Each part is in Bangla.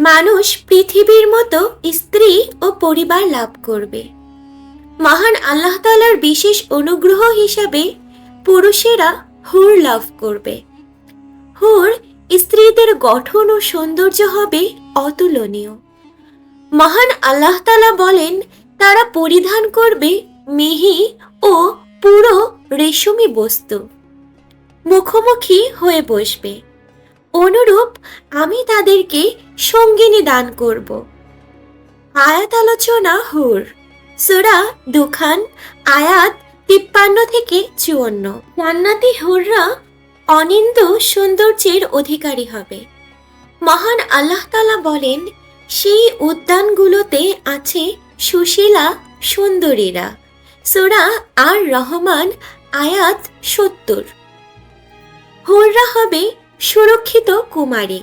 মানুষ পৃথিবীর মতো স্ত্রী ও পরিবার লাভ করবে। মহান আল্লাহ তালার বিশেষ অনুগ্রহ হিসাবে পুরুষেরা হুর লাভ করবে। হুর স্ত্রীদের গঠন ও সৌন্দর্য হবে অতুলনীয়। মহান আল্লাহ তালা বলেন, তারা পরিধান করবে মিহি ও পুরো রেশমি বস্তু। মুখোমুখি হয়ে বসবে। অনুরূপ আমি তাদেরকে সঙ্গিনী দান করব। আয়াত আলোচনা হুর। সুরা দুখান, আয়াত তিপ্পান্ন থেকে চুয়ান্ন। জান্নাতি হুররা অনিন্দ সৌন্দর্যের অধিকারী হবে। মহান আল্লাহ তালা বলেন, সেই উদ্যানগুলোতে আছে সুশীলা সুন্দরীরা। সুরা আর রহমান, আয়াত সত্তর। হুররা হবে সুরক্ষিত কুমারী।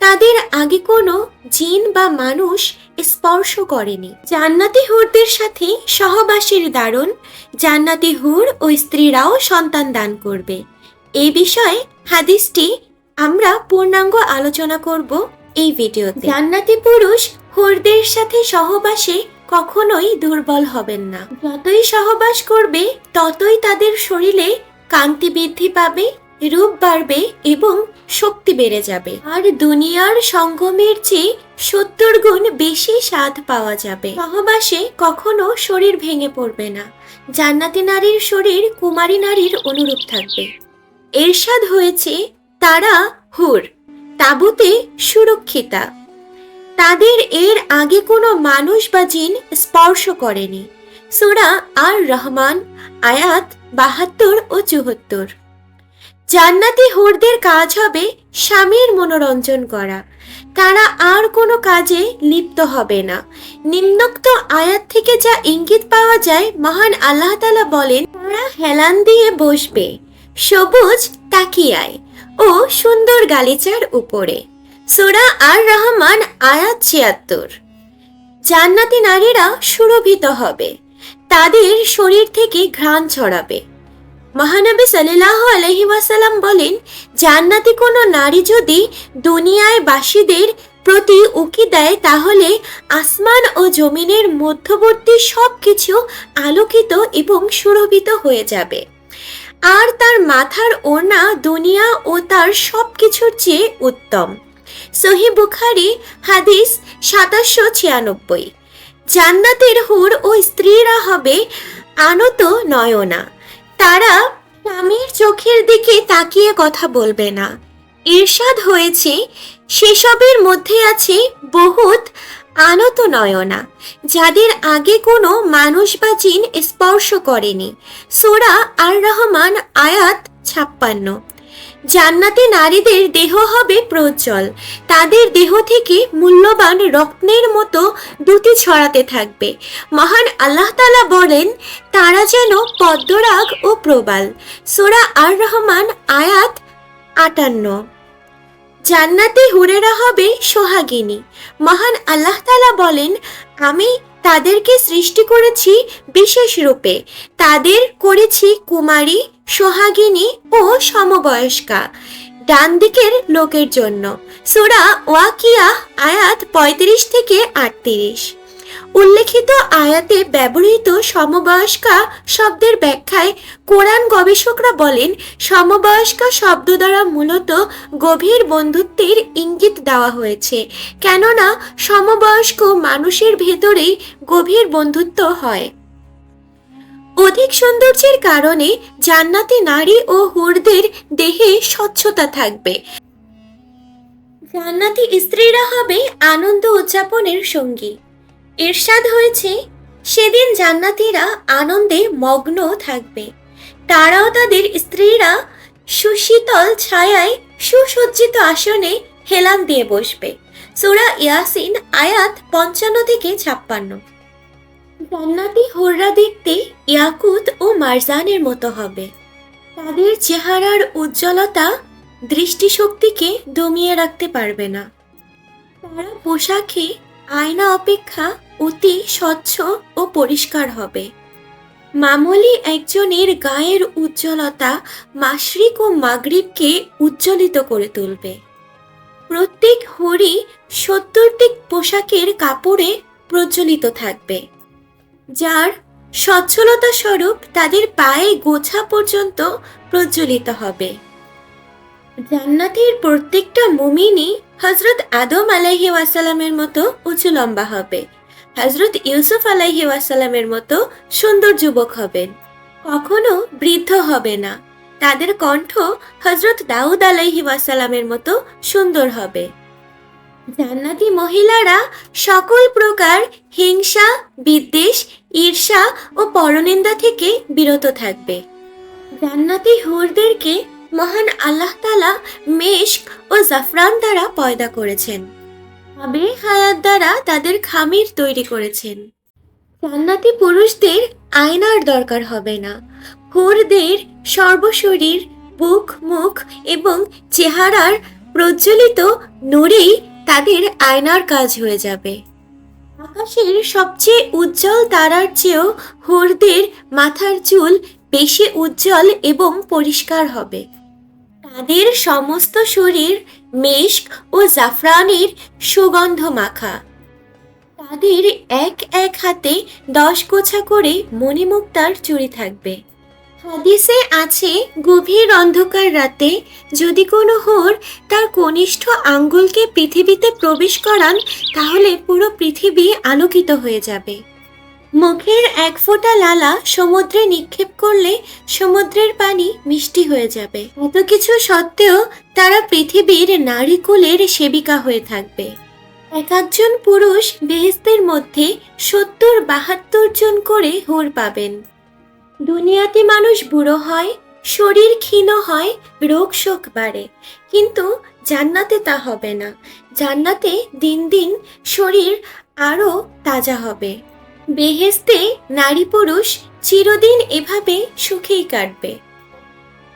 তাদের আগে কোনো জিন বা মানুষ স্পর্শ করেনি। জান্নাতি হুরদের সাথে সহবাসের দারুণ, জান্নাতি হুর ও স্ত্রীরাও সন্তান দান করবে। এই বিষয়ে হাদিসটি আমরা পূর্ণাঙ্গ আলোচনা করব এই ভিডিওতে। জান্নাতি পুরুষ হুরদের সাথে সহবাসে কখনোই দুর্বল হবেন না। যতই সহবাস করবে, ততই তাদের শরীরে কান্তি বৃদ্ধি পাবে রূপ বাড়বে এবং শক্তি বেড়ে যাবে। আর দুনিয়ার সঙ্গমের চেয়ে সত্তর গুণ বেশি স্বাদ পাওয়া যাবে। সহবাসে কখনো শরীর ভেঙে পড়বে না। জান্নাতি নারীর শরীর কুমারী নারীর অনুরূপ থাকবে। এরশাদ হয়েছে তারা হুর, তাবুতে সুরক্ষিতা। তাদের এর আগে কোনো মানুষ বা জিন স্পর্শ করেনি। সুরা আর রহমান আয়াত বাহাত্তর ও চুহত্তর জান্নাতি হুরদের কাজ হবে স্বামীর মনোরঞ্জন করা। তারা আর কোনো কাজে লিপ্ত হবে না। নিম্নোক্ত আয়াত থেকে যা ইঙ্গিত পাওয়া যায়, মহান আল্লাহ তালা বলেন তারা হেলান দিয়ে বসবে, সবুজ তাকিয়ায় ও সুন্দর গালিচার উপরে। সুরা আর রহমান আয়াত ছিয়াত্তর। জান্নাতি নারীরা সুরভিত হবে, তাদের শরীর থেকে ঘ্রাণ ছড়াবে। মহানবী সাল্লাহ আলহি ওয়াসাল্লাম বলেন, জান্নাতি কোনো নারী যদি দুনিয়ায় বাসীদের প্রতি উকি দেয়, তাহলে আসমান ও জমিনের মধ্যবর্তী সব কিছু আলোকিত এবং সুরভিত হয়ে যাবে। আর তার মাথার ওড়না দুনিয়া ও তার সব কিছুর চেয়ে উত্তম। সহি বুখারি হাদিস সাতাশশো ছিয়ানব্বই। জান্নাতের হুর ও স্ত্রীরা হবে আনত নয়না। তারা স্বামীর চোখের দিকে তাকিয়ে কথা বলবে না। ঈর্ষাদ হয়েছে, সেসবের মধ্যে আছে বহুত আনত নয়না যাদের আগে কোনো মানুষ বা জিন স্পর্শ করেনি। সোরা আর রহমান আয়াত ছাপ্পান্ন। জান্নাতি নারীদের দেহ হবে প্রজ্জ্বল। তাদের দেহ থেকে মূল্যবান রত্নের মতো দুটি ছড়াতে থাকবে। মহান আল্লাহ তালা বলেন, তারা যেন পদ্মরাগ ও প্রবাল। সোরা আর রহমান আয়াত আটান্ন। জান্নাতে হুরেরা হবে সোহাগিনী। মহান আল্লাহ তালা বলেন, আমি তাদেরকে সৃষ্টি করেছি বিশেষ রূপে। তাদের করেছি কুমারী সোহাগিনী ও সমবয়স্কা, ডান দিকের লোকের জন্য। সুরা ওয়াকিয়া আয়াত পঁয়ত্রিশ থেকে আটত্রিশ। উল্লেখিত আয়াতে ব্যবহৃত সমবয়স্কা শব্দের ব্যাখ্যায় কোরআন গবেষকরা বলেন, সমবয়স্কা শব্দ দ্বারা মূলত গভীর বন্ধুত্বের ইঙ্গিত দেওয়া হয়েছে। কেননা, সমবয়স্ক মানুষের ভেতরেই গভীর বন্ধুত্ব হয়। অধিক সৌন্দর্যের কারণে জান্নাতি নারী ও হুরদের দেহে স্বচ্ছতা থাকবে। জান্নাতি স্ত্রীরা হবে আনন্দ উদযাপনের সঙ্গী। ইরশাদ হয়েছে, সেদিন জান্নাতীরা আনন্দে মগ্ন থাকবে। তারাও তাদের স্ত্রীরা সুশীতল ছায়ায় সুসজ্জিত আসনে হেলান দিয়ে বসবে। সুরা ইয়াসিন আয়াত পঞ্চান্ন থেকে ছাপ্পান্ন। জান্নাতি হোররা দেখতে ইয়াকুত ও মারজানের মতো হবে। তাদের চেহারার উজ্জ্বলতা দৃষ্টিশক্তিকে দমিয়ে রাখতে পারবে না। তারা পোশাকে আয়না অপেক্ষা অতি স্বচ্ছ ও পরিষ্কার হবে। মামলি একজনের গায়ের উজ্জ্বলতা মাশরিক ও মাগরিবকে উজ্জ্বলিত করে তুলবে। প্রত্যেক হরি সত্তরটি পোশাকের কাপড়ে প্রজ্বলিত থাকবে। যার সচ্ছলতা স্বরূপ তাদের পায়ে গোছা পর্যন্ত প্রজ্বলিত হবে। জান্নাতের প্রত্যেকটা মুমিনই হজরত আদম আলাইহি ওয়াসালামের মতো উঁচু লম্বা হবে। হজরত ইউসুফ আলাইহি ওয়াসালামের মতো সুন্দর যুবক হবেন। কখনো বৃদ্ধ হবে না। তাদের কণ্ঠ হজরত দাউদ আলাইহি ওয়াসালামের মতো সুন্দর হবে। জান্নাতি মহিলারা সকল প্রকার হিংসা, বিদ্বেষ, ঈর্ষা ও পরনিন্দা থেকে বিরত থাকবে। জান্নাতি হুরদেরকে মহান আল্লাহ তালা মেশক ও জাফরান দ্বারা পয়দা করেছেন। আবে হায়াত দ্বারা তাদের খামির তৈরি করেছেন। জান্নাতি পুরুষদের আয়নার দরকার হবে না। হুরদের সর্বশরীর, বুক, মুখ এবং চেহারার প্রজ্বলিত নূরেই তাদের আয়নার কাজ হয়ে যাবে। আকাশের সবচেয়ে উজ্জ্বল তারার চেয়েও হুরদের মাথার চুল বেশি উজ্জ্বল এবং পরিষ্কার হবে। তাদের সমস্ত শরীর মেশক ও জাফরানের সুগন্ধ মাখা। তাদের এক এক হাতে দশ গোছা করে মণিমুক্তার চুরি থাকবে। হাদিসে আছে, গভীর অন্ধকার রাতে যদি কোনো হোর তার কনিষ্ঠ আঙ্গুলকে পৃথিবীতে প্রবেশ করান, তাহলে পুরো পৃথিবী আলোকিত হয়ে যাবে। মুখের এক ফোঁটা লালা সমুদ্রে নিক্ষেপ করলে সমুদ্রের পানি মিষ্টি হয়ে যাবে। এত কিছু সত্ত্বেও তারা পৃথিবীর নারীকুলের সেবিকা হয়ে থাকবে। এক একজন পুরুষ বেহেস্তের মধ্যে সত্তর বাহাত্তর জন করে হোর পাবেন। দুনিয়াতে মানুষ বুড়ো হয়, শরীর ক্ষীণ হয়, রোগ শোক বাড়ে। কিন্তু জান্নাতে তা হবে না। জান্নাতে দিন দিন শরীর আরও তাজা হবে। বেহেস্তে নারী পুরুষ চিরদিন এভাবে সুখেই কাটবে।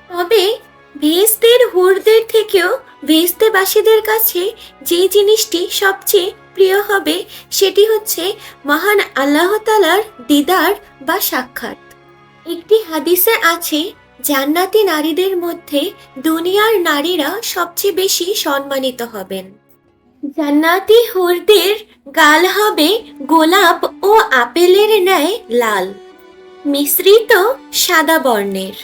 তবে ভেস্তের হুরদের থেকেও ভেস্তেবাসীদের কাছে যে জিনিসটি সবচেয়ে প্রিয় হবে, সেটি হচ্ছে মহান আল্লাহ তালার দিদার বা সাক্ষাৎ। একটি হাদিসে আছে, জান্নাতি নারীদের মধ্যে দুনিয়ার নারীরা সবচেয়ে বেশি সম্মানিত হবেন। জান্নাতি হুরদের গাল হবে গোলাপ ও আপেলের ন্যায় লাল, মিশ্রিত সাদা বর্ণের।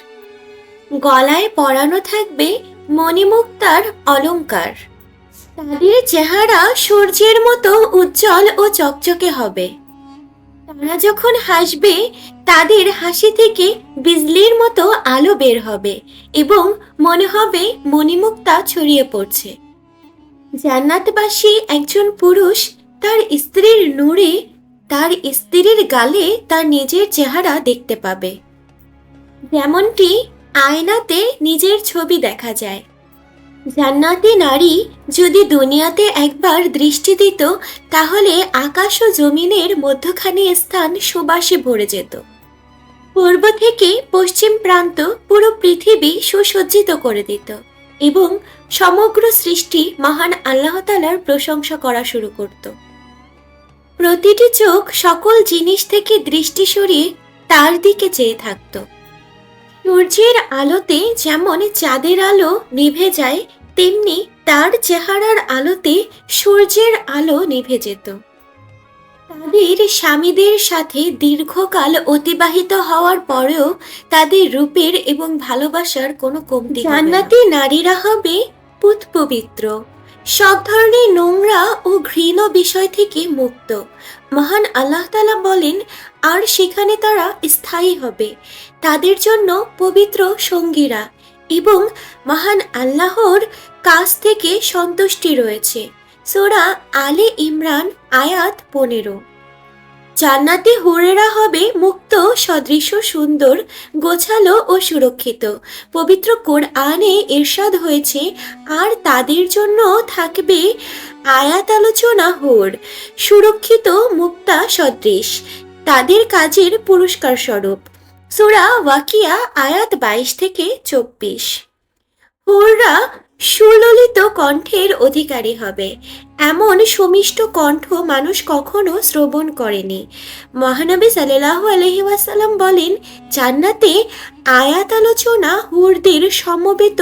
গলায় পরানো থাকবে মণিমুক্তার অলংকার। তাদের চেহারা সূর্যের মতো উজ্জ্বল ও চকচকে হবে। তারা যখন হাসবে তাদের হাসি থেকে বিজলির মতো আলো বের হবে এবং মনে হবে মণিমুক্তা ছড়িয়ে পড়ছে। জান্নাতবাসী একজন পুরুষ তার স্ত্রীর নূরে, তার স্ত্রীর গালে তার নিজের চেহারা দেখতে পাবে। যেমনটি আয়নাতে নিজের ছবি দেখা যায়। জান্নাতি নারী যদি দুনিয়াতে একবার দৃষ্টি দিত, তাহলে আকাশ ও জমিনের মধ্যখানে স্থান সুবাসে ভরে যেত। পূর্ব থেকে পশ্চিম প্রান্ত পুরো পৃথিবী সুসজ্জিত করে দিত এবং সমগ্র সৃষ্টি মহান আল্লাহ তালার প্রশংসা করা শুরু করত। প্রতিটি চোখ সকল জিনিস থেকে দৃষ্টি সরিয়ে তার দিকে চেয়ে থাকত। সূর্যের আলোতে যেমন চাঁদের আলো নিভে যায়, তেমনি তার চেহারার আলোতে সূর্যের আলো নিভে যেত। তাদের স্বামীদের সাথে দীর্ঘকাল অতিবাহিত হওয়ার পরেও তাদের রূপের এবং ভালোবাসার কোনো কমতি জান্নাতি নারীরা হবে পুত পবিত্র। সব ধরনের নোংরা ও ঘৃণ বিষয় থেকে মুক্ত। মহান আল্লাহ তালা বলেন, আর সেখানে তারা স্থায়ী হবে। তাদের জন্য পবিত্র সঙ্গীরা এবং মহান আল্লাহর কাছ থেকে সন্তুষ্টি রয়েছে। সোরা আলে ইমরান, আয়াত পনেরো। জান্নাতে হুরেরা হবে মুক্ত সদৃশ্য সুন্দর, গোছালো ও সুরক্ষিত। পবিত্র কোরআনে এরশাদ হয়েছে, আর তাদের জন্য থাকবে আয়াত আলোচনা হোর, সুরক্ষিত, মুক্তা, সদৃশ। তাদের কাজের পুরস্কার স্বরূপ। সুরা ওয়াকিয়া, আয়াত বাইশ থেকে চব্বিশ। হুররা সুললিত কণ্ঠের অধিকারী হবে। এমন সুমিষ্ট কণ্ঠ মানুষ কখনো শ্রবণ করেনি। মহানবী সাল্লাহ আলহি ওয়াসাল্লাম বলেন, জান্নাতে আয়াত আলোচনা হুরদের সমবেত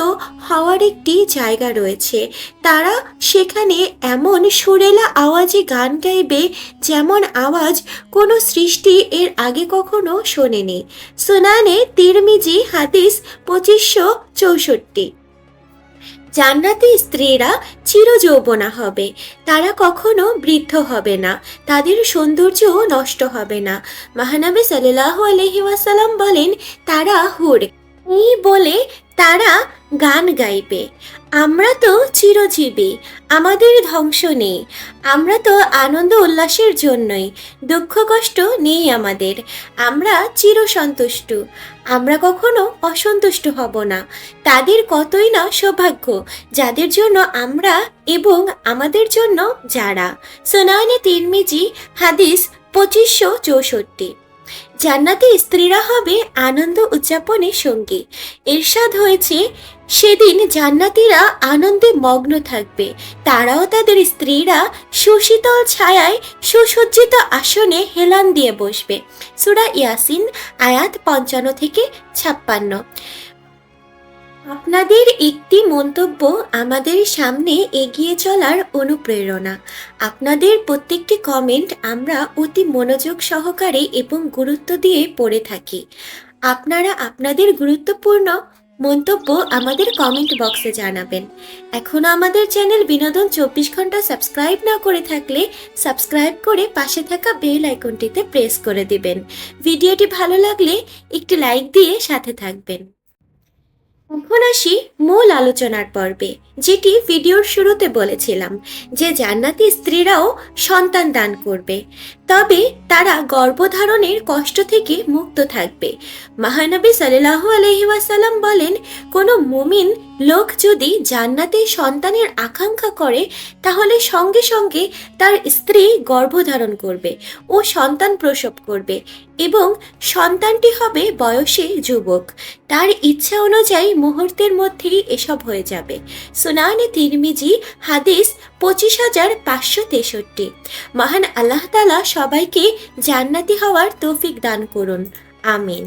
হওয়ার একটি জায়গা রয়েছে। তারা সেখানে এমন সুরেলা আওয়াজে গান গাইবে যেমন আওয়াজ কোনো সৃষ্টি এর আগে কখনো শোনেনি। সুনানে তিরমিজি হাদিস পঁচিশশো চৌষট্টি। জান্নাতি স্ত্রীরা চিরযৌবনা হবে। তারা কখনো বৃদ্ধ হবে না। তাদের সৌন্দর্যও নষ্ট হবে না। মাহানাবে সাল্লাহ আলহি ওয়াসাল্লাম বলেন, তারা হুর। এই বলে তারা গান গাইবে। আমরা তো চিরজীবী, আমাদের ধ্বংস নেই। আমরা তো আনন্দ উল্লাসের জন্যই, দুঃখ কষ্ট নেই আমাদের। আমরা চিরসন্তুষ্ট, আমরা কখনো অসন্তুষ্ট হব না। তাদের কতই না সৌভাগ্য, যাদের জন্য আমরা এবং আমাদের জন্য যারা। সোনায়নে তিরমিজি, হাদিস পঁচিশশো চৌষট্টি। জান্নাতে স্ত্রীরা হবে আনন্দ উদযাপনের সঙ্গী। এরশাদ হয়েছে, সেদিন জান্নাতিরা আনন্দে মগ্ন থাকবে। তারাও তাদের স্ত্রীরা সুশীতল ছায়ায় সুসজ্জিত আসনে হেলান দিয়ে বসবে। সুরা ইয়াসিন, আয়াত পঞ্চান্ন থেকে ছাপ্পান্ন। আপনাদের একটি মন্তব্য আমাদের সামনে এগিয়ে চলার অনুপ্রেরণা। আপনাদের প্রত্যেকটি কমেন্ট আমরা অতি মনোযোগ সহকারে এবং গুরুত্ব দিয়ে পড়ে থাকি। আপনারা আপনাদের গুরুত্বপূর্ণ মন্তব্য আমাদের কমেন্ট বক্সে জানাবেন। এখনও আমাদের চ্যানেল বিনোদন চব্বিশ ঘণ্টা সাবস্ক্রাইব না করে থাকলে সাবস্ক্রাইব করে পাশে থাকা বেল আইকনটিতে প্রেস করে দিবেন। ভিডিওটি ভালো লাগলে একটি লাইক দিয়ে সাথে থাকবেন। এখন আসি মূল আলোচনার পর্বে, যেটি ভিডিওর শুরুতে বলেছিলাম যে জান্নাতি স্ত্রীরাও সন্তান দান করবে। তবে তারা গর্ভধারণের কষ্ট থেকে মুক্ত থাকবে। মহানবী সাল্লাহ আলহিবাসাল্লাম বলেন, কোনো মুমিন লোক যদি জান্নাতে সন্তানের আকাঙ্ক্ষা করে, তাহলে সঙ্গে সঙ্গে তার স্ত্রী গর্ভধারণ করবে ও সন্তান প্রসব করবে এবং সন্তানটি হবে বয়সে যুবক। তার ইচ্ছা অনুযায়ী মুহূর্তের মধ্যেই এসব হয়ে যাবে। সুনানে তিরমিজি, হাদিস পঁচিশ হাজার পাঁচশো তেষট্টি। মহান আল্লাহ তালা সবাইকে জান্নাতি হওয়ার তৌফিক দান করুন। আমিন।